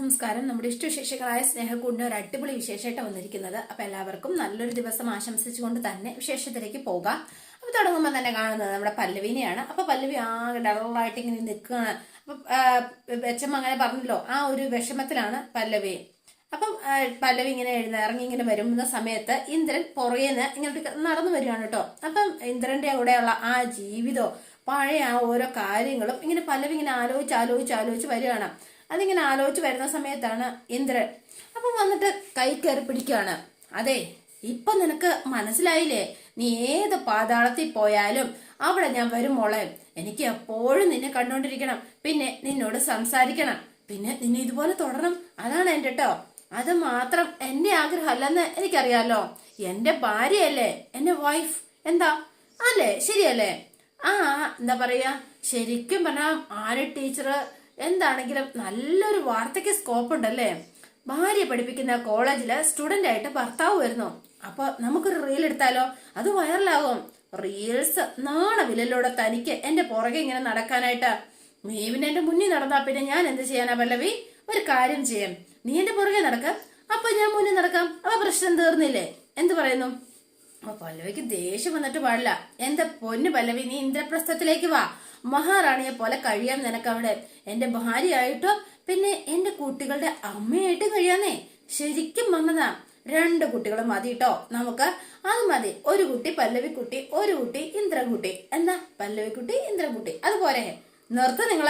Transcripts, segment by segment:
നമസ്കാരം. നമ്മുടെ ഇഷ്ടവിശേഷങ്ങളായ സ്നേഹക്കൂടിന് ഒരു അടിപൊളി വിശേഷമായിട്ട് വന്നിരിക്കുന്നത്. അപ്പൊ എല്ലാവർക്കും നല്ലൊരു ദിവസം ആശംസിച്ചുകൊണ്ട് തന്നെ വിശേഷത്തിലേക്ക് പോകാം. അപ്പൊ തുടങ്ങുമ്പോൾ തന്നെ കാണുന്നത് നമ്മുടെ പല്ലവിനെയാണ്. അപ്പൊ പല്ലവി ആകെ ഡറായിട്ട് ഇങ്ങനെ നിൽക്കുകയാണ്. അപ്പൊ വെച്ചമ്മ അങ്ങനെ പറഞ്ഞല്ലോ ആ ഒരു വിഷമത്തിലാണ് പല്ലവി. അപ്പം പല്ലവി ഇങ്ങനെ എഴുന്നേറങ്ങി ഇങ്ങനെ വരുന്ന സമയത്ത് ഇന്ദ്രൻ പുറകേന്ന് ഇങ്ങോട്ട് നടന്നു വരികയാണ് കേട്ടോ. അപ്പം ഇന്ദ്രന്റെ കൂടെയുള്ള ആ ജീവിതവും പഴയ ആ ഓരോ കാര്യങ്ങളും ഇങ്ങനെ പല്ലവി ഇങ്ങനെ ആലോചിച്ച് ആലോചിച്ച് ആലോചിച്ച് വരികയാണ്. അതിങ്ങനെ ആലോചിച്ച് വരുന്ന സമയത്താണ് ഇന്ദ്രൻ. അപ്പം വന്നിട്ട് കൈ കയറി പിടിക്കുകയാണ് അതെ ഇപ്പൊ നിനക്ക് മനസ്സിലായില്ലേ? നീ ഏത് പാതാളത്തിൽ പോയാലും അവിടെ ഞാൻ വരും മോളെ. എനിക്ക് എപ്പോഴും നിന്നെ കണ്ടുകൊണ്ടിരിക്കണം. പിന്നെ നിന്നോട് സംസാരിക്കണം. പിന്നെ നിന്നെ ഇതുപോലെ തുടരണം. അതാണ് എന്റെ കേട്ടോ അത് മാത്രം എന്റെ ആഗ്രഹമല്ലെന്ന് എനിക്കറിയാലോ. എന്റെ ഭാര്യയല്ലേ? എന്റെ വൈഫ് എന്താ? അല്ലേ? ശരിയല്ലേ? ആ എന്താ പറയാ? ശരിക്കും പറഞ്ഞാൽ ആര് ടീച്ചർ എന്താണെങ്കിലും നല്ലൊരു വാർത്തയ്ക്ക് സ്കോപ്പ് ഉണ്ടല്ലേ ഭാര്യ പഠിപ്പിക്കുന്ന കോളേജിൽ സ്റ്റുഡന്റ് ആയിട്ട് ഭർത്താവ് വരുന്നു. അപ്പൊ നമുക്കൊരു റീൽ എടുത്താലോ? അത് വൈറലാകും. റീൽസ് നാണവിലൂടെ തനിക്ക് എന്റെ പുറകെ ഇങ്ങനെ നടക്കാനായിട്ട്. നീ മേവിന് എന്റെ മുന്നിൽ നടന്നാ പിന്നെ ഞാൻ എന്ത് ചെയ്യാനാ പല്ലവി? ഒരു കാര്യം ചെയ്യാം. നീ എന്റെ പുറകെ നടക്ക. അപ്പൊ ഞാൻ മുന്നിൽ നടക്കാം. അപ്പൊ പ്രശ്നം തീർന്നില്ലേ? എന്ത് പറയുന്നു? പല്ലവിക്ക് ദേഷ്യം വന്നിട്ട് പാടില്ല. എന്റെ പൊന്നു പല്ലവി നീ ഇന്ദ്രപ്രസ്ഥത്തിലേക്ക് വാ. മഹാറാണിയെ പോലെ കഴിയാം നിനക്ക് അവിടെ എന്റെ ഭാര്യയായിട്ടോ പിന്നെ എന്റെ കുട്ടികളുടെ അമ്മയായിട്ടും കഴിയാന്നേ. ശരിക്കും വന്നതാ രണ്ട് കുട്ടികളും മതി കേട്ടോ നമുക്ക് അത് മതി. ഒരു കുട്ടി പല്ലവിക്കുട്ടി ഒരു കുട്ടി ഇന്ദ്രകുട്ടി എന്താ? പല്ലവിക്കുട്ടി ഇന്ദ്രകുട്ടി അതുപോലെ. നിർത്ത നിങ്ങൾ.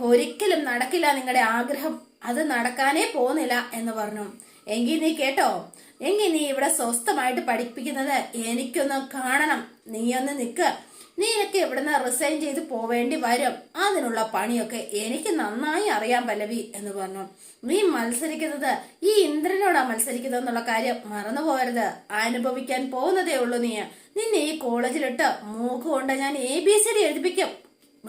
ഒരിക്കലും നടക്കില്ല നിങ്ങളുടെ ആഗ്രഹം. അത് നടക്കാനേ പോകുന്നില്ല എന്ന് പറഞ്ഞു. എങ്കിൽ നീ കേട്ടോ? എങ്കിൽ നീ ഇവിടെ സ്വസ്ഥമായിട്ട് പഠിപ്പിക്കുന്നത്? എനിക്കൊന്ന് കാണണം. നീ ഒന്ന് നിക്ക്. നീയൊക്കെ ഇവിടുന്ന് റിസൈൻ ചെയ്ത് പോവേണ്ടി വരും. അതിനുള്ള പണിയൊക്കെ എനിക്ക് നന്നായി അറിയാൻ പല്ലവി എന്ന് പറഞ്ഞു. നീ മത്സരിക്കുന്നത് ഈ ഇന്ദ്രനോടാ മത്സരിക്കുന്നത് എന്നുള്ള കാര്യം മറന്നു പോകരുത്. അനുഭവിക്കാൻ പോകുന്നതേ ഉള്ളൂ നീ. നിന്നെ ഈ കോളേജിലിട്ട് മൂക്ക് കൊണ്ട് ഞാൻ എ ബി സി ഡി എഴുതിപ്പിക്കും.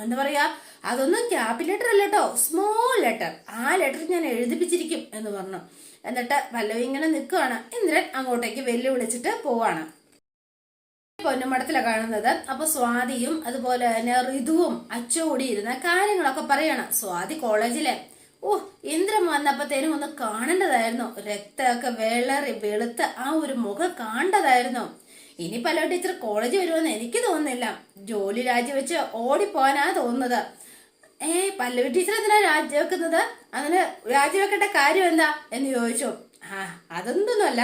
എന്താ പറയാ? അതൊന്നും ക്യാപിറ്റൽ ലെറ്റർ അല്ലട്ടോ സ്മോൾ ലെറ്റർ ആ ലെറ്റർ ഞാൻ എഴുതിപ്പിച്ചിരിക്കും എന്ന് പറഞ്ഞു. എന്നിട്ട് വല്ലവി ഇങ്ങനെ നിൽക്കുകയാണ് ഇന്ദ്രൻ അങ്ങോട്ടേക്ക് വെല്ലുവിളിച്ചിട്ട് പോവാണ്. പൊന്നുമടത്തിലാണ് കാണുന്നത്. അപ്പൊ സ്വാതിയും അതുപോലെ തന്നെ ഋതുവും അച്ചോടി ഇരുന്ന കാര്യങ്ങളൊക്കെ പറയണം. സ്വാതി കോളേജിലെ ഓ ഇന്ദ്രൻ വന്നപ്പത്തേനും ഒന്ന് കാണേണ്ടതായിരുന്നു. രക്തമൊക്കെ വെള്ളറി വെളുത്ത് ആ ഒരു മുഖം കാണേണ്ടതായിരുന്നു ഇനി പല ടീച്ചർ കോളേജ് വരുമെന്ന് എനിക്ക് തോന്നുന്നില്ല. ജോലി രാജിവെച്ച് ഓടിപ്പോവാനാ തോന്നുന്നത്. ഏ പല്ലവി ടീച്ചർ എന്തിനാ രാജിവെക്കുന്നത്? അതിന് രാജിവെക്കേണ്ട കാര്യം എന്താ എന്ന് ചോദിച്ചു. ആ അതൊന്നുമല്ല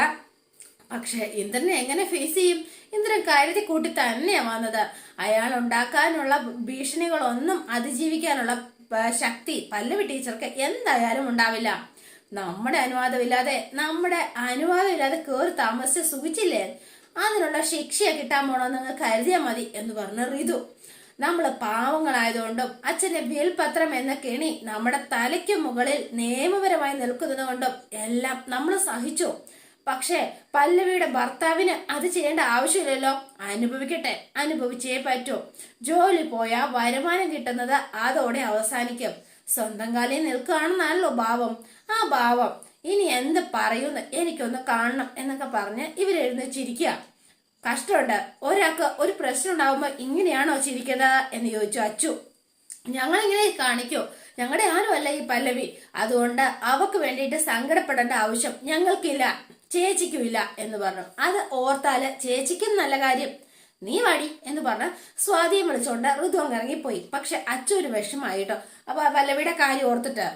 പക്ഷെ ഇന്ദ്രനെ എങ്ങനെ ഫേസ് ചെയ്യും? ഇന്ദ്രൻ കരുതി കൂട്ടി തന്നെയാ വന്നത്. അയാൾ ഉണ്ടാക്കാനുള്ള ഭീഷണികളൊന്നും അതിജീവിക്കാനുള്ള ശക്തി പല്ലവി ടീച്ചർക്ക് എന്തായാലും ഉണ്ടാവില്ല. നമ്മുടെ അനുവാദമില്ലാതെ നമ്മുടെ അനുവാദമില്ലാതെ കേറി താമസിച്ച് സുഖിച്ചില്ലേ? അതിനുള്ള ശിക്ഷയെ കിട്ടാൻ പോണോ നിങ്ങൾ കരുതിയാ മതി എന്ന് പറഞ്ഞ റിതു. നമ്മൾ പാവങ്ങളായതുകൊണ്ടും അച്ഛന്റെ വിൽപത്രം എന്ന കെണി നമ്മുടെ തലയ്ക്ക് മുകളിൽ നിയമപരമായി നിൽക്കുന്നത് കൊണ്ടും എല്ലാം നമ്മൾ സഹിച്ചു. പക്ഷേ പല്ലവിയുടെ ഭർത്താവിന് അത് ചെയ്യേണ്ട ആവശ്യമില്ലല്ലോ. അനുഭവിക്കട്ടെ അനുഭവിച്ചേ പറ്റൂ. ജോലി പോയാൽ വരുമാനം കിട്ടുന്നത് അതോടെ അവസാനിക്കും. സ്വന്തം കാലിൽ നിൽക്കുകയാണെന്നാണല്ലോ ഭാവം. ആ ഭാവം ഇനി എന്ത് പറയുന്നു എനിക്കൊന്ന് കാണണം എന്നൊക്കെ പറഞ്ഞ് ഇവരെഴുന്ന് ചിരിക്കുക കഷ്ടമുണ്ട്. ഒരാൾക്ക് ഒരു പ്രശ്നം ഉണ്ടാവുമ്പോൾ ഇങ്ങനെയാണോ ചിരിക്കുന്നത് എന്ന് ചോദിച്ചു അച്ചു. ഞങ്ങൾ ഇങ്ങനെ കാണിക്കൂ. ഞങ്ങളുടെ ആരുമല്ല ഈ പല്ലവി. അതുകൊണ്ട് അവക്ക് വേണ്ടിയിട്ട് സങ്കടപ്പെടേണ്ട ആവശ്യം ഞങ്ങൾക്കില്ല. ചേച്ചിക്കുമില്ല എന്ന് പറഞ്ഞു. അത് ഓർത്താൽ ചേച്ചിക്കും നല്ല കാര്യം. നീ വാടി എന്ന് പറഞ്ഞ സ്വാതിയെ വിളിച്ചോണ്ട് ഋതു ഇറങ്ങിപ്പോയി പക്ഷെ അച്ചു ഒരു വിഷമായിട്ടോ അപ്പൊ പല്ലവിയുടെ കാര്യം ഓർത്തിട്ട്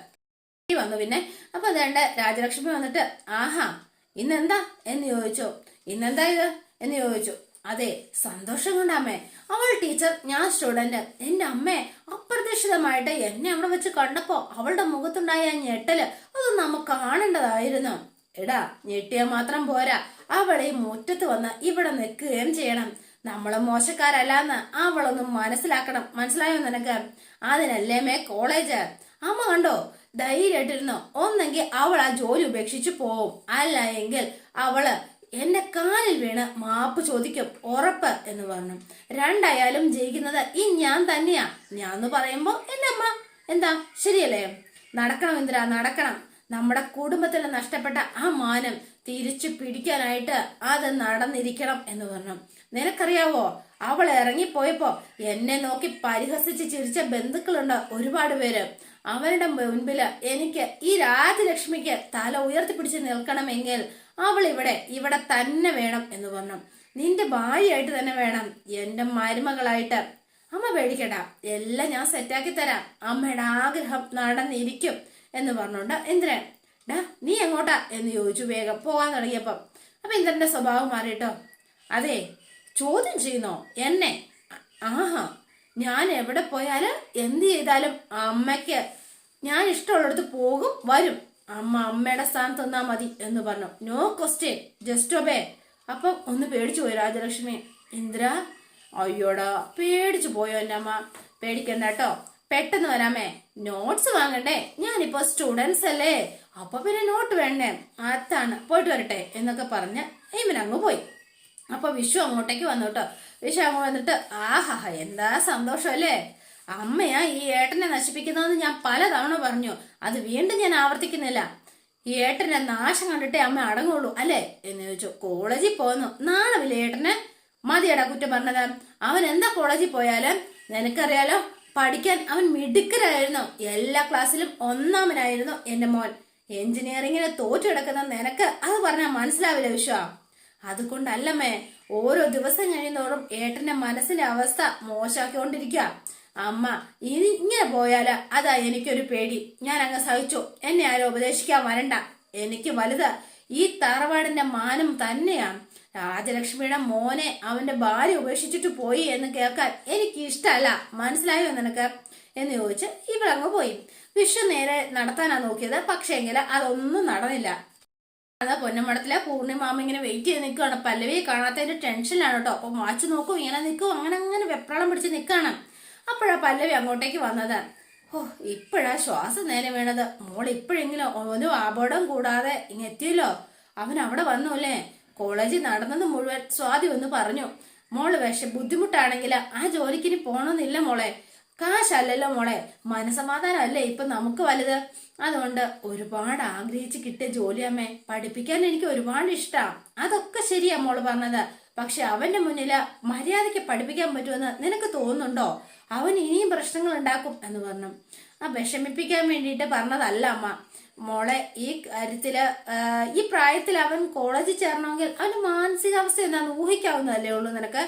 വന്നു പിന്നെ. അപ്പൊ അതേണ്ട രാജലക്ഷ്മി വന്നിട്ട് ആഹാ ഇന്നെന്താ? എന്ന് ചോദിച്ചു. ഇന്നെന്താ ഇത്? എന്ന് ചോദിച്ചു. അതെ സന്തോഷം കൊണ്ടമ്മേ അവൾ ടീച്ചർ ഞാൻ സ്റ്റുഡന്റ് എന്റെ അമ്മേ അപ്രതീക്ഷിതമായിട്ട് എന്നെ അവിടെ വെച്ച് കണ്ടപ്പോ അവളുടെ മുഖത്തുണ്ടായ ഞെട്ടൽ അത് നമുക്ക് കാണേണ്ടതായിരുന്നു. എടാ ഞെട്ടിയ മാത്രം പോരാ. അവളെ മുറ്റത്ത് വന്ന് ഇവിടെ നിൽക്കുകയും ചെയ്യണം. നമ്മൾ മോശക്കാരല്ലാന്ന് അവളൊന്നും മനസ്സിലാക്കണം. മനസ്സിലായോ നിനക്ക്? അതിനല്ലേ മേ കോളേജ് അമ്മ കണ്ടോ? ധൈര്യമായിട്ടിരുന്നോ ഒന്നെങ്കിൽ അവൾ ആ ജോലി ഉപേക്ഷിച്ചു പോവും. അല്ല എങ്കിൽ അവൾ എന്റെ കാലിൽ വീണ് മാപ്പ് ചോദിക്കും ഉറപ്പ് എന്ന് പറഞ്ഞു. രണ്ടായാലും ജയിക്കുന്നത് ഈ ഞാൻ തന്നെയാ. ഞാൻ എന്ന് പറയുമ്പോ എന്റെ അമ്മ എന്താ? ശരിയല്ലേ? നടക്കണം എന്തിനാ? നടക്കണം. നമ്മുടെ കുടുംബത്തിൽ നഷ്ടപ്പെട്ട ആ മാനം തിരിച്ചു പിടിക്കാനായിട്ട് അത് നടന്നിരിക്കണം എന്ന് പറഞ്ഞു. നിനക്കറിയാവോ? അവൾ ഇറങ്ങിപ്പോയപ്പോ എന്നെ നോക്കി പരിഹസിച്ച് ചിരിച്ച ബന്ധുക്കളുണ്ട് ഒരുപാട് പേര്. അവരുടെ മുൻപിൽ എനിക്ക് ഈ രാജലക്ഷ്മിക്ക് തല ഉയർത്തിപ്പിടിച്ച് നിൽക്കണമെങ്കിൽ അവൾ ഇവിടെ ഇവിടെ തന്നെ വേണം എന്ന് പറഞ്ഞു. നിന്റെ ഭാര്യയായിട്ട് തന്നെ വേണം എന്റെ മരുമകളായിട്ട്. അമ്മ പേടിക്കണ്ട എല്ലാം ഞാൻ സെറ്റാക്കി തരാം. അമ്മയുടെ ആഗ്രഹം നടന്നിരിക്കും എന്ന് പറഞ്ഞോണ്ട് ഇന്ദ്രൻ ഡാ നീ എങ്ങോട്ടാ? എന്ന് ചോദിച്ചു വേഗം പോകാൻ തുടങ്ങിയപ്പം. അപ്പൊ ഇന്ദ്രന്റെ സ്വഭാവം മാറിയിട്ടോ അതെ ചോദ്യം ചെയ്യുന്നോ? എന്നെ? ആഹാ ഞാൻ എവിടെ പോയാലും എന്ത് ചെയ്താലും അമ്മയ്ക്ക് ഞാൻ ഇഷ്ടമുള്ളിടത്ത് പോകും വരും. അമ്മ അമ്മയുടെ സ്ഥാനത്ത് തന്നാ മതി എന്ന് പറഞ്ഞു. നോ ക്വസ്റ്റ്യൻ ജസ്റ്റ് ഒബേ അപ്പം ഒന്ന് പേടിച്ചു പോയി രാജലക്ഷ്മി. ഇന്ദ്ര അയ്യോടാ പേടിച്ചു പോയോ എന്റെ അമ്മ? പേടിക്കണ്ട കേട്ടോ. പെട്ടെന്ന് വരാമേ. നോട്ട്സ് വാങ്ങണ്ടേ? ഞാനിപ്പോ സ്റ്റുഡൻസ് അല്ലേ. അപ്പൊ പിന്നെ നോട്ട് വേണ്ടേ? അതാണ്. പോയിട്ട് വരട്ടെ എന്നൊക്കെ പറഞ്ഞ് ഇവനങ്ങ് പോയി. അപ്പൊ വിഷു അങ്ങോട്ടേക്ക് വന്നു കേട്ടോ. വിഷു അങ്ങ് വന്നിട്ട് ആഹാ എന്താ സന്തോഷമല്ലേ അമ്മയാ ഈ ഏട്ടനെ നശിപ്പിക്കുന്നതെന്ന് ഞാൻ പലതവണ പറഞ്ഞു. അത് വീണ്ടും ഞാൻ ആവർത്തിക്കുന്നില്ല. ഈ ഏട്ടനെ നാശം കണ്ടിട്ടേ അമ്മ അടങ്ങുള്ളൂ അല്ലേ? എന്ന് ചോദിച്ചു. കോളേജിൽ പോന്നു. നാളെ ഏട്ടന്? മതിയടാ കുറ്റം പറഞ്ഞത്. അവൻ എന്താ കോളേജിൽ പോയാലും? നിനക്കറിയാലോ പഠിക്കാൻ അവൻ മിടുക്കരായിരുന്നു. എല്ലാ ക്ലാസ്സിലും ഒന്നാമനായിരുന്നു എന്റെ മോൻ. എഞ്ചിനീയറിങ്ങിന് തോറ്റു കിടക്കുന്ന നിനക്ക് അത് പറഞ്ഞാൽ മനസ്സിലാവില്ല വിശ്വ? അതുകൊണ്ടല്ലമ്മേ ഓരോ ദിവസം കഴിയുന്നതോറും ഏട്ടന്റെ മനസ്സിന്റെ അവസ്ഥ മോശമാക്കിക്കൊണ്ടിരിക്കുക. അമ്മ ഇനി ഇങ്ങനെ പോയാൽ അതാ എനിക്കൊരു പേടി. ഞാൻ അങ്ങ് സഹിച്ചു. എന്നെ ആരും ഉപദേശിക്കാൻ വരണ്ട. എനിക്ക് വലുത്. ഈ തറവാടിന്റെ മാനം തന്നെയാണ് രാജലക്ഷ്മിയുടെ മോനെ അവന്റെ ഭാര്യ ഉപേക്ഷിച്ചിട്ട് പോയി എന്ന് കേൾക്കാൻ എനിക്ക് ഇഷ്ടമല്ല മനസ്സിലായോ നിനക്ക്? എന്ന് ചോദിച്ച് ഇവളങ്ങ് പോയി. വിഷു നേരെ നടത്താനാ നോക്കിയത്. പക്ഷേങ്കിൽ അതൊന്നും നടന്നില്ല. അതാ പൊന്നമടത്തിലെ പൂർണിമാമ ഇങ്ങനെ വെയിറ്റ് ചെയ്ത് നിൽക്കുകയാണ് പല്ലവിയെ കാണാത്തതിന്റെ ടെൻഷനിലാണ് കേട്ടോ. അപ്പൊ വാച്ച് നോക്കും ഇങ്ങനെ നിൽക്കും അങ്ങനെ അങ്ങനെ വെപ്രാളം പിടിച്ച് നിൽക്കുകയാണ് അപ്പോഴാ പല്ലവി അങ്ങോട്ടേക്ക് വന്നത്. ഓ ഇപ്പോഴാ ശ്വാസം നേരെ വീണത്. മോൾ ഇപ്പോഴെങ്കിലും ഒരു അപകടം കൂടാതെ ഇങ്ങെത്തിയല്ലോ അവൻ അവിടെ വന്നു അല്ലേ കോളേജിൽ നടന്നത് മുഴുവൻ സ്വാതി ഒന്ന് പറഞ്ഞു. മോൾ വിഷ ബുദ്ധിമുട്ടാണെങ്കിൽ ആ ജോലിക്കിനി പോണമെന്നില്ല മോളെ. കാശല്ലല്ലോ മോളെ. മനസമാധാനം അല്ലേ ഇപ്പൊ നമുക്ക് വലുത്? അതുകൊണ്ട് ഒരുപാട് ആഗ്രഹിച്ച് കിട്ടിയ ജോലിയമ്മേ പഠിപ്പിക്കാൻ എനിക്ക് ഒരുപാട് ഇഷ്ടമാണ് അതൊക്കെ ശരിയാ മോൾ പറഞ്ഞത്. പക്ഷെ അവന്റെ മുന്നിൽ മര്യാദയ്ക്ക് പഠിപ്പിക്കാൻ പറ്റുമെന്ന് നിനക്ക് തോന്നുന്നുണ്ടോ? അവൻ ഇനിയും പ്രശ്നങ്ങൾ ഉണ്ടാക്കും എന്ന് പറഞ്ഞു. ആ വിഷമിപ്പിക്കാൻ വേണ്ടിയിട്ട് പറഞ്ഞതല്ല അമ്മ. മോളെ ഈ കാര്യത്തിൽ ഈ പ്രായത്തിൽ അവൻ കോളേജിൽ ചേരണമെങ്കിൽ അവന്റെ മാനസികാവസ്ഥ എന്താന്ന് ഊഹിക്കാവുന്നതല്ലേ ഉള്ളൂ നിനക്ക്?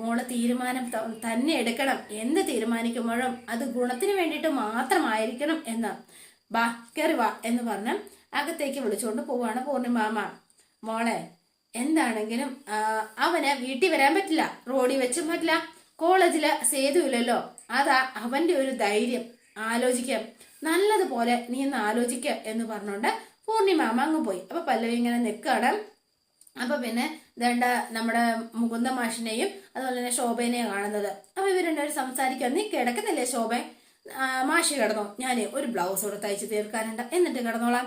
മോൾ തീരുമാനം തന്നെ എടുക്കണം. എന്ത് തീരുമാനിക്കുമ്പോഴും അത് ഗുണത്തിന് വേണ്ടിയിട്ട് മാത്രമായിരിക്കണം എന്ന്. ബാ കയറി വാ എന്ന് പറഞ്ഞ് അകത്തേക്ക് വിളിച്ചുകൊണ്ട് പോവാണ് പൂർണിമാമ മോളെ എന്താണെങ്കിലും അവന് വീട്ടിൽ വരാൻ പറ്റില്ല. റോഡിൽ വെച്ചും പറ്റില്ല. കോളേജിൽ സേതു ഇല്ലല്ലോ അതാ അവന്റെ ഒരു ധൈര്യം. ആലോചിക്കാം. നല്ലതുപോലെ നീ ഒന്ന് ആലോചിക്ക എന്ന് പറഞ്ഞുകൊണ്ട് പൂർണിമാമ അങ്ങ് പോയി. അപ്പൊ പല്ലവി ഇങ്ങനെ നിൽക്കുകയാണ് അപ്പൊ പിന്നെ ഇതേണ്ട നമ്മുടെ മുകുന്ദ മാഷിനെയും അതുപോലെ തന്നെ ശോഭനെയും കാണുന്നത്. അപ്പൊ രണ്ടുപേരും സംസാരിക്കാൻ നീ കിടക്കുന്നില്ലേ ശോഭ? മാഷി കിടന്നോ. ഞാൻ ഒരു ബ്ലൗസ് കൂടെ തയ്ച്ച് തീർക്കാനുണ്ട്. എന്നിട്ട് കിടന്നോളാം.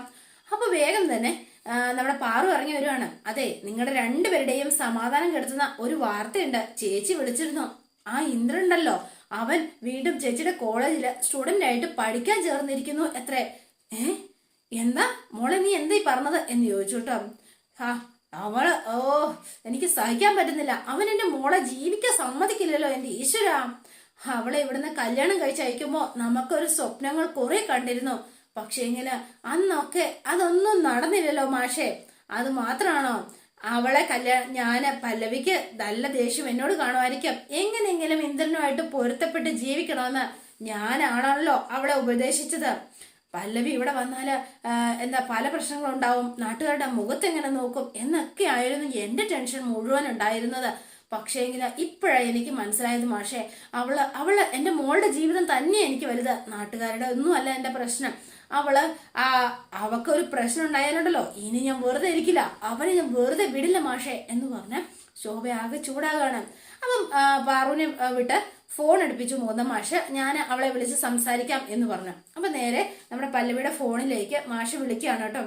അപ്പൊ വേഗം തന്നെ നമ്മുടെ പാറു പറഞ്ഞു വരുവാണ്. അതെ നിങ്ങളുടെ രണ്ടുപേരുടെയും സമാധാനം കെടുത്തുന്ന ഒരു വാർത്തയുണ്ട്. ചേച്ചി വിളിച്ചിരുന്നു. ആ ഇന്ദ്രൻ ഉണ്ടല്ലോ. അവൻ വീണ്ടും ചേച്ചിയുടെ കോളേജിൽ സ്റ്റുഡന്റ് ആയിട്ട് പഠിക്കാൻ ചേർന്നിരിക്കുന്നു എത്ര. ഏ? എന്താ? മോളെ നീ എന്തായി പറഞ്ഞത്? എന്ന് ചോദിച്ചു കേട്ടോ. ഹാ അവൾ ഓ എനിക്ക് സഹിക്കാൻ പറ്റുന്നില്ല. അവൻ എന്റെ മോളെ ജീവിക്കാൻ സമ്മതിക്കില്ലല്ലോ എന്റെ ഈശ്വര. അവളെ ഇവിടുന്ന് കല്യാണം കഴിച്ചയക്കുമ്പോ നമുക്കൊരു സ്വപ്നങ്ങൾ കുറെ കണ്ടിരുന്നു. പക്ഷേങ്കിൽ അന്നൊക്കെ അതൊന്നും നടന്നില്ലല്ലോ മാഷേ. അത് മാത്രമാണോ അവളെ കല്യാണം ഞാൻ പല്ലവിക്ക് നല്ല ദേഷ്യം എന്നോട് കാണുമായിരിക്കും. എങ്ങനെയെങ്കിലും ഇന്ദ്രനുമായിട്ട് പൊരുത്തപ്പെട്ട് ജീവിക്കണമെന്ന് ഞാനാണല്ലോ അവളെ ഉപദേശിച്ചത്. പല്ലവി ഇവിടെ വന്നാൽ എന്താ പല പ്രശ്നങ്ങളുണ്ടാവും. നാട്ടുകാരുടെ മുഖത്ത് എങ്ങനെ നോക്കും? എന്നൊക്കെ ആയിരുന്നു എന്റെ ടെൻഷൻ മുഴുവൻ ഉണ്ടായിരുന്നത് പക്ഷേങ്കിൽ ഇപ്പോഴാണ് എനിക്ക് മനസ്സിലായത് മാഷേ. അവൾ അവൾ എന്റെ മോളുടെ ജീവിതം തന്നെ എനിക്ക് വലുത്. നാട്ടുകാരുടെ ഒന്നുമല്ല എന്റെ പ്രശ്നം. അവൾ ആ അവക്കൊരു പ്രശ്നം ഉണ്ടായാലുണ്ടല്ലോ ഇനി ഞാൻ വെറുതെ ഇരിക്കില്ല അവനെ ഞാൻ വെറുതെ വിടില്ല മാഷേ എന്ന് പറഞ്ഞ ശോഭ ആകെ ചൂടാകാണ്. അപ്പം പാറുവിനെ വിട്ട് ഫോൺ എടുപ്പിച്ചു മൂന്ന മാഷ് ഞാൻ അവളെ വിളിച്ച് സംസാരിക്കാം എന്ന് പറഞ്ഞു. അപ്പൊ നേരെ നമ്മുടെ പല്ലവിയുടെ ഫോണിലേക്ക് മാഷ് വിളിക്കുകയാണ് കേട്ടോ.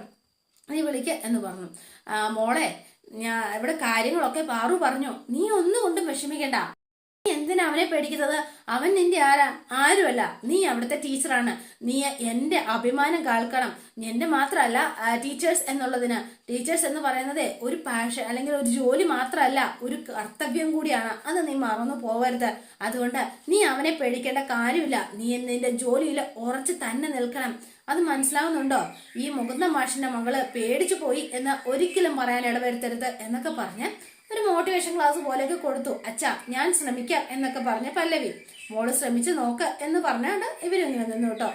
നീ വിളിക്ക എന്ന് പറഞ്ഞു. മോളെ ഞാൻ ഇവിടെ കാര്യങ്ങളൊക്കെ പാറു പറഞ്ഞു. നീ ഒന്നും കൊണ്ടും വിഷമിക്കണ്ട. എന്തിനാ അവനെ പേടിക്കുന്നത്? അവൻ നിന്റെ ആരാ? ആരുമല്ല. നീ അവിടുത്തെ ടീച്ചറാണ്. നീ എന്റെ അഭിമാനം കാൽക്കണം. എന്റെ മാത്രമല്ല ടീച്ചേഴ്സ് എന്നുള്ളതിന്. ടീച്ചേഴ്സ് എന്ന് പറയുന്നത് ഒരു പാഷൻ അല്ലെങ്കിൽ ഒരു ജോലി മാത്രമല്ല ഒരു കർത്തവ്യം കൂടിയാണ്. അത് നീ മറന്നു പോവരുത്. അതുകൊണ്ട് നീ അവനെ പേടിക്കേണ്ട കാര്യമില്ല. നീ നിന്റെ ജോലിയിൽ ഉറച്ചു തന്നെ നിൽക്കണം. അത് മനസ്സിലാവുന്നുണ്ടോ? ഈ മുകുന്ദ മാഷിന്റെ മകൾ പേടിച്ചു പോയി എന്ന് ഒരിക്കലും പറയാൻ ഇടവരുത്തരുത് എന്നൊക്കെ പറഞ്ഞ് ഒരു മോട്ടിവേഷൻ ക്ലാസ് പോലെയൊക്കെ കൊടുത്തു. അച്ഛാ ഞാൻ ശ്രമിക്കാം എന്നൊക്കെ പറഞ്ഞ പല്ലവി. മോൾ ശ്രമിച്ചു നോക്ക് എന്ന് പറഞ്ഞാണ്ട് ഇവരിങ്ങനെ നിന്നു കേട്ടോ.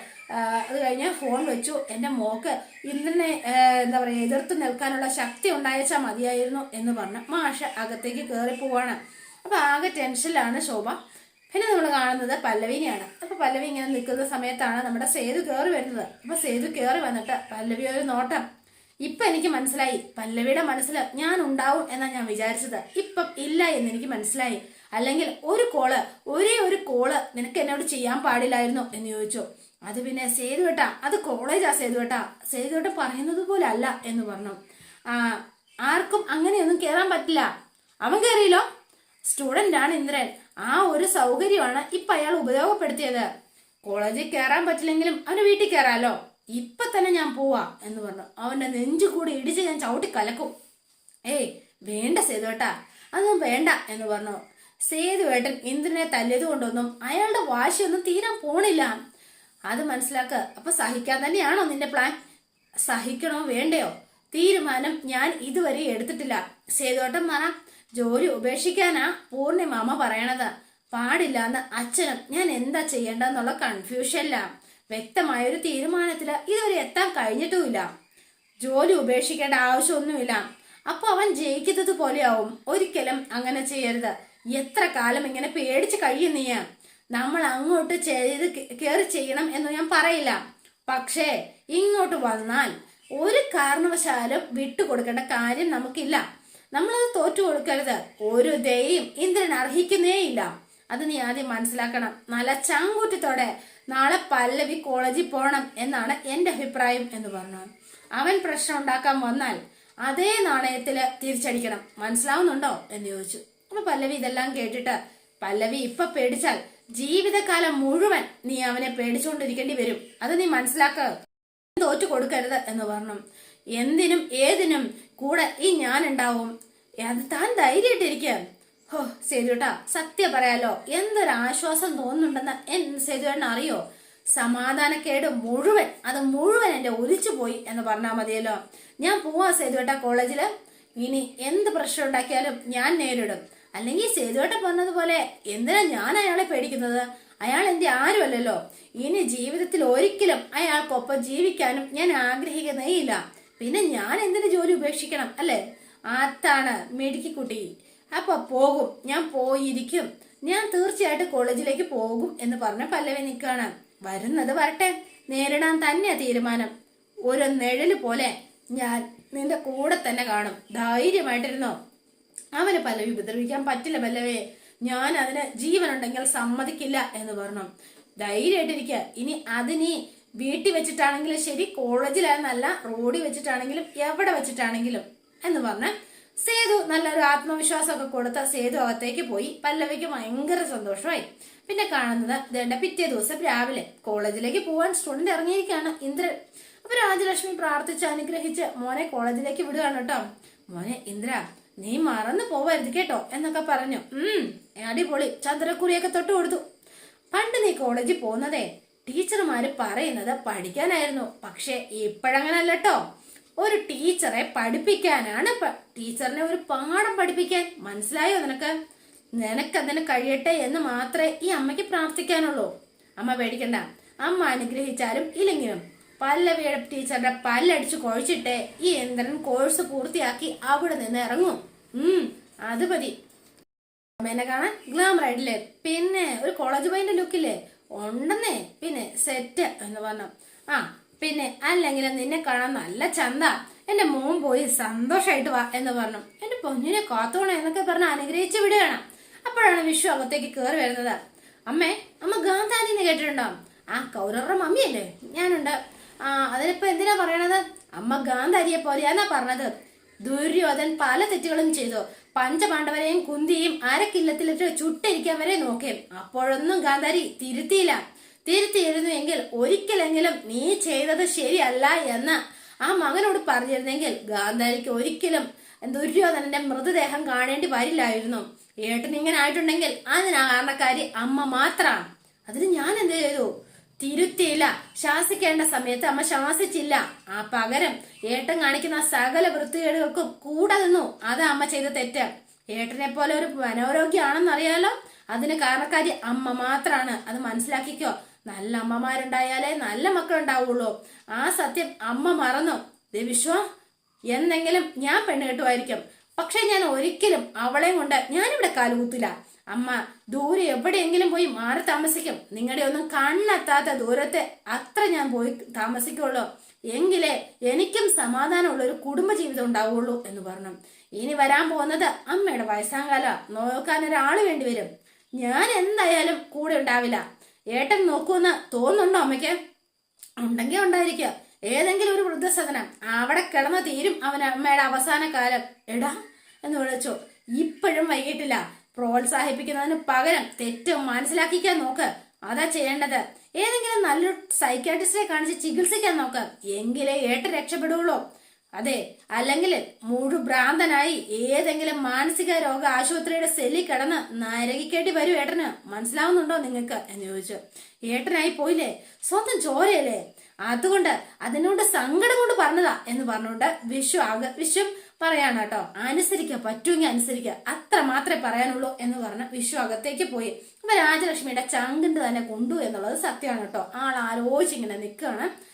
അത് കഴിഞ്ഞ് ഫോൺ വെച്ചു. എന്റെ മോക്ക് ഇന്നെ എന്താ പറയുക എതിർത്ത് നിൽക്കാനുള്ള ശക്തി ഉണ്ടായച്ചാൽ മതിയായിരുന്നു എന്ന് പറഞ്ഞ് മാഷ അകത്തേക്ക് കയറി പോവാണ്. അപ്പോൾ ആകെ ടെൻഷനിലാണ് ശോഭ. പിന്നെ നമ്മൾ കാണുന്നത് പല്ലവിനെയാണ്. അപ്പോൾ പല്ലവി ഇങ്ങനെ നിൽക്കുന്ന സമയത്താണ് നമ്മുടെ സേതു കയറി വരുന്നത്. അപ്പോൾ സേതു കയറി വന്നിട്ട് പല്ലവി ഒരു നോട്ടം ഇപ്പൊ എനിക്ക് മനസ്സിലായി. പല്ലവിയുടെ മനസ്സിൽ ഞാൻ ഉണ്ടാവും എന്നാ ഞാൻ വിചാരിച്ചത്. ഇപ്പം ഇല്ല എന്ന് എനിക്ക് മനസ്സിലായി. അല്ലെങ്കിൽ ഒരു കോൾ ഒരേ ഒരു കോൾ നിനക്ക് എന്നോട് ചെയ്യാൻ പാടില്ലായിരുന്നു എന്ന് ചോദിച്ചു. അത് പിന്നെ സേതു കേട്ടാ അത് കോളേജാ സേതു കേട്ടാ സേതു കേട്ട പറയുന്നത് പോലെ അല്ല എന്ന് പറഞ്ഞു. ആർക്കും അങ്ങനെയൊന്നും കയറാൻ പറ്റില്ല. അവൻ കയറിയല്ലോ സ്റ്റുഡന്റ് ആണ് ഇന്ദ്രൻ. ആ ഒരു സൗകര്യമാണ് ഇപ്പൊ അയാൾ ഉപയോഗപ്പെടുത്തിയത്. കോളേജിൽ കയറാൻ പറ്റില്ലെങ്കിലും അവന് വീട്ടിൽ കയറാലോ ഇപ്പൊ തന്നെ ഞാൻ പോവാ എന്ന് പറഞ്ഞു. അവന്റെ നെഞ്ചു കൂടി ഇടിച്ച് ഞാൻ ചവിട്ടി കലക്കും. ഏയ് വേണ്ട സേതുവേട്ടാ അതൊന്നും വേണ്ട എന്ന് പറഞ്ഞു. സേതുവേട്ടൻ ഇന്ദ്രനെ തല്ലിയത് കൊണ്ടൊന്നും അയാളുടെ വാശിയൊന്നും തീരാൻ പോണില്ല. അത് മനസ്സിലാക്ക. അപ്പൊ സഹിക്കാൻ തന്നെയാണോ നിന്റെ പ്ലാൻ സഹിക്കണോ വേണ്ടയോ? തീരുമാനം ഞാൻ ഇതുവരെ എടുത്തിട്ടില്ല. സേതുവേട്ടൻ പറ ജോലി ഉപേക്ഷിക്കാനാ പൂർണിമാമ പറയണത്. പാടില്ല എന്ന് അച്ഛനും ഞാൻ എന്താ ചെയ്യേണ്ടെന്നുള്ള കൺഫ്യൂഷനില്ല വ്യക്തമായൊരു തീരുമാനത്തിൽ ഇതുവരെ എത്താൻ കഴിഞ്ഞിട്ടുമില്ല. ജോലി ഉപേക്ഷിക്കേണ്ട ആവശ്യമൊന്നുമില്ല. അപ്പോൾ അവൻ ജയിക്കുന്നത് പോലെയാവും. ഒരിക്കലും അങ്ങനെ ചെയ്യരുത്. എത്ര കാലം ഇങ്ങനെ പേടിച്ച് കഴിയും നമ്മൾ അങ്ങോട്ട് ചെയ്ത് കയറി ചെയ്യണം എന്ന് ഞാൻ പറയില്ല. പക്ഷേ ഇങ്ങോട്ട് വന്നാൽ ഒരു കാരണവശാലും വിട്ടുകൊടുക്കേണ്ട കാര്യം നമുക്കില്ല. നമ്മളത് തോറ്റു കൊടുക്കരുത്. ഒരു ദയും ഇന്ദ്രൻ അർഹിക്കുന്നേയില്ല. അത് നീ ആദ്യം മനസ്സിലാക്കണം. നല്ല ചാങ്കൂറ്റത്തോടെ നാളെ പല്ലവി കോളേജിൽ പോകണം എന്നാണ് എന്റെ അഭിപ്രായം എന്ന് പറഞ്ഞു. അവൻ പ്രശ്നം ഉണ്ടാക്കാൻ വന്നാൽ അതേ നാണയത്തിൽ തിരിച്ചടിക്കണം. മനസ്സിലാവുന്നുണ്ടോ എന്ന് ചോദിച്ചു. അപ്പൊ പല്ലവി ഇതെല്ലാം കേട്ടിട്ട് പല്ലവി ഇപ്പൊ പേടിച്ചാൽ ജീവിതകാലം മുഴുവൻ നീ അവനെ പേടിച്ചുകൊണ്ടിരിക്കേണ്ടി വരും. അത് നീ മനസ്സിലാക്ക. തോറ്റു കൊടുക്കരുത് എന്ന് പറഞ്ഞു. എന്തിനും ഏതിനും കൂടെ ഈ ഞാൻ ഉണ്ടാവും താൻ ധൈര്യമായിട്ടിരിക്കുക. ഹോ സേതുട്ടാ സത്യം പറയാലോ എന്തൊരാശ്വാസം തോന്നുന്നുണ്ടെന്ന് എൻ സേതുവേട്ടൻ അറിയോ? സമാധാനക്കേട് മുഴുവൻ അത് മുഴുവൻ എന്റെ ഒലിച്ചു പോയി എന്ന് പറഞ്ഞാൽ മതിയല്ലോ. ഞാൻ പോവാ സേതുവേട്ട കോളേജിൽ. ഇനി എന്ത് പ്രശ്നം ഉണ്ടാക്കിയാലും ഞാൻ നേരിടും. അല്ലെങ്കിൽ സേതുവേട്ട പറഞ്ഞതുപോലെ എന്തിനാ ഞാൻ അയാളെ പേടിക്കുന്നത്? അയാൾ എന്റെ ആരുമല്ലല്ലോ. ഇനി ജീവിതത്തിൽ ഒരിക്കലും അയാൾക്കൊപ്പം ജീവിക്കാനും ഞാൻ ആഗ്രഹിക്കുന്നേയില്ല പിന്നെ ഞാൻ എന്തിനു ജോലി ഉപേക്ഷിക്കണം അല്ലേ? അതാണ് മെടുക്കിക്കുട്ടി അപ്പൊ പോകും. ഞാൻ പോയിരിക്കും. ഞാൻ തീർച്ചയായിട്ടും കോളേജിലേക്ക് പോകും എന്ന് പറഞ്ഞ പല്ലവി നിൽക്കാണ് വരുന്നത് വരട്ടെ. നേരിടാൻ തന്നെയാ തീരുമാനം. ഒരു നിഴൽ പോലെ ഞാൻ നിന്റെ കൂടെ തന്നെ കാണും. ധൈര്യമായിട്ടിരുന്നോ? അവന് പല്ലവി ഉപദ്രവിക്കാൻ പറ്റില്ല പല്ലവേ. ഞാൻ അതിന് ജീവനുണ്ടെങ്കിൽ സമ്മതിക്കില്ല എന്ന് പറഞ്ഞു. ധൈര്യമായിട്ടിരിക്കുക ഇനി അതിനി വീട്ടിൽ വെച്ചിട്ടാണെങ്കിലും ശരി കോളേജിലായിരുന്നല്ല റോഡിൽ വെച്ചിട്ടാണെങ്കിലും എവിടെ വെച്ചിട്ടാണെങ്കിലും എന്ന് പറഞ്ഞ് സേതു നല്ലൊരു ആത്മവിശ്വാസമൊക്കെ കൊടുത്ത സേതു അകത്തേക്ക് പോയി. പല്ലവിക്ക് ഭയങ്കര സന്തോഷമായി. പിന്നെ കാണുന്നത് ഇതേണ്ട പിറ്റേ ദിവസം രാവിലെ കോളേജിലേക്ക് പോവാൻ സ്റ്റുഡന്റ് ഇറങ്ങിയിരിക്കുകയാണ് ഇന്ദ്രൻ. അപ്പൊ രാജലക്ഷ്മി പ്രാർത്ഥിച്ച് അനുഗ്രഹിച്ച് മോനെ കോളേജിലേക്ക് വിടുകയാണ് കേട്ടോ. മോനെ ഇന്ദ്ര നീ മറന്നു പോവരുത് കേട്ടോ എന്നൊക്കെ പറഞ്ഞു. ഉം അടിപൊളി. ചന്ദ്രക്കുറിയൊക്കെ തൊട്ട് കൊടുത്തു. പണ്ട് നീ കോളേജിൽ പോകുന്നതേ ടീച്ചർമാര് പറയുന്നത് പഠിക്കാനായിരുന്നു. പക്ഷെ ഇപ്പോഴങ്ങനല്ല ഒരു ടീച്ചറെ പഠിപ്പിക്കാനാണ് ടീച്ചറിനെ ഒരു പാഠം പഠിപ്പിക്കാൻ. മനസ്സിലായോ നിനക്ക്? നിനക്കതിന് കഴിയട്ടെ എന്ന് മാത്രമേ ഈ അമ്മയ്ക്ക് പ്രാർത്ഥിക്കാനുള്ളൂ. അമ്മ പേടിക്കണ്ട. അമ്മ അനുഗ്രഹിച്ചാലും ഇല്ലെങ്കിലും പല്ലവിയുടെ ടീച്ചറുടെ പല്ലടിച്ച് കുഴച്ചിട്ടേ ഈ ഇന്ദ്രൻ കോഴ്സ് പൂർത്തിയാക്കി അവിടെ നിന്ന് ഇറങ്ങും. ഉം അത് മതി. അമ്മേനെ കാണാൻ ഗ്ലാമർ ആയിട്ടില്ലേ? പിന്നെ ഒരു കോളേജ് പോയിന്റെ ലുക്കില്ലേ ഉണ്ടെന്നേ. പിന്നെ സെറ്റ് എന്ന് പറഞ്ഞു. ആ പിന്നെ അല്ലെങ്കിൽ നിന്നെ കാണാൻ നല്ല ചന്ത. എന്റെ മോൻ പോയി സന്തോഷമായിട്ട് വാ എന്ന് പറഞ്ഞു. എന്റെ പൊന്നിനെ കാത്തോണം എന്നൊക്കെ പറഞ്ഞ് അനുഗ്രഹിച്ച് വിടുകയാണ്. അപ്പോഴാണ് വിഷു അകത്തേക്ക് കയറി വരുന്നത്. അമ്മേ അമ്മ ഗാന്ധാനിന്ന് കേട്ടിട്ടുണ്ടോ? ആ കൗരവരുടെ മമ്മിയല്ലേ. ഞാനുണ്ട്. ആ അതിനിപ്പോ എന്തിനാ പറയണത്? അമ്മ ഗാന്ധാരിയെ പോലെയാന്നാ പറഞ്ഞത്. ദുര്യോധൻ പല തെറ്റുകളും ചെയ്തു. പഞ്ചപാണ്ഡവരെയും കുന്തിയും അരക്കില്ലത്തിലിട്ട് ചുട്ടിരിക്കാൻ വരെ നോക്കിയും അപ്പോഴൊന്നും ഗാന്ധാരി തിരുത്തിയില്ല. തിരുത്തിയിരുന്നു എങ്കിൽ ഒരിക്കലെങ്കിലും നീ ചെയ്തത് ശരിയല്ല എന്ന് ആ മകനോട് പറഞ്ഞിരുന്നെങ്കിൽ ഗാന്ധാരിക്ക് ഒരിക്കലും ദുര്യോധനന്റെ മൃതദേഹം കാണേണ്ടി വരില്ലായിരുന്നു. ഏട്ടൻ ഇങ്ങനെ ആയിട്ടുണ്ടെങ്കിൽ അതിന് കാരണക്കാരി അമ്മ മാത്രമാണ്. അതിന് ഞാൻ എന്ത് ചെയ്തു? തിരുത്തിയില്ല. ശാസിക്കേണ്ട സമയത്ത് അമ്മ ശാസിച്ചില്ല. ആ പകരം ഏട്ടൻ കാണിക്കുന്ന സകല വൃത്തികേടുകൾക്കും കൂടെ നിന്നു. അതാ അമ്മ ചെയ്ത തെറ്റ്. ഏട്ടനെ പോലെ ഒരു മനോരോഗ്യാണെന്നറിയാലോ അതിന് കാരണക്കാരി അമ്മ മാത്രമാണ് അത് മനസ്സിലാക്കിക്കോ. നല്ല അമ്മമാരുണ്ടായാലേ നല്ല മക്കളുണ്ടാവുള്ളൂ. ആ സത്യം അമ്മ മറന്നു. ദേ വിശ്വ എന്നെങ്കിലും ഞാൻ പെണ്ണ് കെട്ടുമായിരിക്കും. പക്ഷെ ഞാൻ ഒരിക്കലും അവളെ കൊണ്ട് ഞാനിവിടെ കാലുകുത്തില്ല. അമ്മ ദൂരെ എവിടെയെങ്കിലും പോയി മാറി താമസിക്കും. നിങ്ങളുടെ ഒന്നും കണ്ണെത്താത്ത ദൂരത്തെ അത്ര ഞാൻ പോയി താമസിക്കുള്ളൂ. എങ്കിലേ എനിക്കും സമാധാനമുള്ള ഒരു കുടുംബജീവിതം ഉണ്ടാവുള്ളൂ എന്ന് പറഞ്ഞു. ഇനി വരാൻ പോകുന്നത് അമ്മയുടെ വയസ്സാങ്കാല നോക്കാൻ ഒരാൾ വേണ്ടി വരും. ഞാൻ എന്തായാലും കൂടെ ഉണ്ടാവില്ല. ഏട്ടൻ നോക്കൂന്ന് തോന്നുന്നുണ്ടോ അമ്മയ്ക്ക്? ഉണ്ടെങ്കിൽ ഉണ്ടായിരിക്കുക ഏതെങ്കിലും ഒരു വൃദ്ധസദനം. അവിടെ കിടന്ന് തീരും അവൻ അമ്മയുടെ അവസാന കാലം. എടാ എന്ന് വിളിച്ചു. ഇപ്പോഴും വൈകിട്ടില്ല. പ്രോത്സാഹിപ്പിക്കുന്നതിന് പകരം തെറ്റ് മനസ്സിലാക്കിക്കാൻ നോക്ക്. അതാ ചെയ്യേണ്ടത്. ഏതെങ്കിലും നല്ലൊരു സൈക്കാട്രിസ്റ്റിനെ കാണിച്ച് ചികിത്സിക്കാൻ നോക്ക്. എങ്കിലേ ഏട്ട രക്ഷപ്പെടുകയുള്ളൂ അതെ അല്ലെങ്കിൽ മുഴുഭ്രാന്തനായി ഏതെങ്കിലും മാനസിക രോഗ ആശുപത്രിയുടെ സെല്ലിൽ കിടന്ന് നരകിക്കേണ്ടി വരും ഏട്ടന്. മനസ്സിലാവുന്നുണ്ടോ നിങ്ങൾക്ക്? എന്ന് ചോദിച്ചു. ഏട്ടനായി പോയില്ലേ? സ്വന്തം ചോരയല്ലേ? അതുകൊണ്ട് അതിനോട് സങ്കടം കൊണ്ട് പറഞ്ഞതാ എന്ന് പറഞ്ഞുകൊണ്ട് വിശ്വ ആക വിശ്വം പറയാണ് കേട്ടോ. അനുസരിക്കുക പറ്റുമെങ്കിൽ അനുസരിക്കുക. അത്ര മാത്രമേ പറയാനുള്ളൂ എന്ന് പറഞ്ഞ് വിശ്വ അകത്തേക്ക് പോയി. അപ്പൊ രാജലക്ഷ്മിയുടെ ചങ്കിന്റെ തന്നെ കൊണ്ടു എന്നുള്ളത് സത്യമാണ് കേട്ടോ. ആൾ ആലോചിച്ചിങ്ങനെ നിൽക്കുകയാണ്.